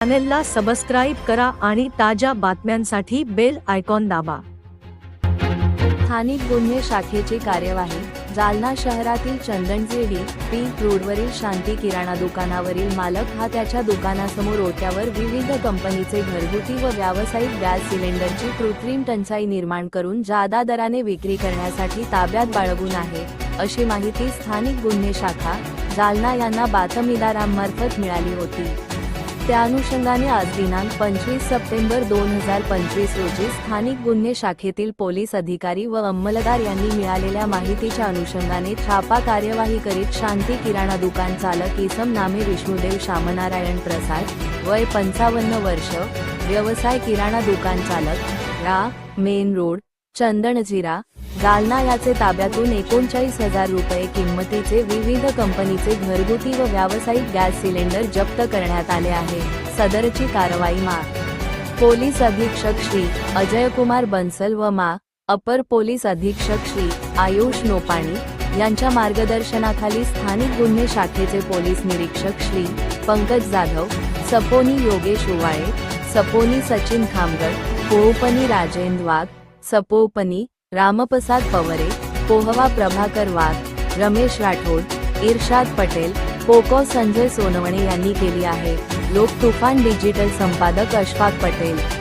चॅनेलला सबस्क्राईब करा आणि ताज्या बातम्यांसाठी बेल आयकॉन दाबा. स्थानिक गुन्हे शाखेची कार्यवाही जालना शहरातील चंदनजेडी पी रोडवरील शांती किराणा दुकानावरील मालक हा त्याच्या दुकानासमोर ओट्यावर विविध कंपनीचे घरगुती व व्यावसायिक गॅस सिलेंडरची कृत्रिम टंचाई निर्माण करून जादा दराने विक्री करण्यासाठी ताब्यात बाळगून आहे अशी माहिती स्थानिक गुन्हे शाखा जालना यांना बातमीदारांमार्फत मिळाली होती. त्या अनुषंगाने आज दिनांक पंचवीस सप्टेंबर दोन हजार पंचवीस रोजी स्थानिक गुन्हे शाखेतील पोलीस अधिकारी व अंमलदार यांनी मिळालेल्या माहितीच्या अनुषंगाने छापा कार्यवाही करीत शांती किराणा दुकान चालक इसम नामे विष्णुदेव शामनारायण प्रसाद वय पंचावन्न वर्ष व्यवसाय किराणा दुकान चालक रा मेन रोड चंदणजिरा जालना याचे ताब्यातून एकोणचाळीस हजार रुपये किंमतीचे विविध कंपनीचे घरगुती व व्यावसायिक गॅस सिलेंडर जप्त करण्यात आले आहे. सदरची कारवाई मा पोलीस अधीक्षक श्री अजयकुमार बन्सल व मा. अपर पोलीस अधीक्षक श्री आयुष नोपाणी यांच्या मार्गदर्शनाखाली स्थानिक गुन्हे शाखेचे पोलीस निरीक्षक श्री पंकज जाधव सपोनी योगेश उवाळे सपोनी सचिन खामगड पोहपनी राजेंद्र वाघ सपोपनी रामप्रसाद पवरे पोहवा प्रभाकर वाघ रमेश राठोड इर्शाद पटेल पोको संजय सोनवणे यांनी केली आहे. लोक तुफान डिजिटल संपादक अशफाक पटेल.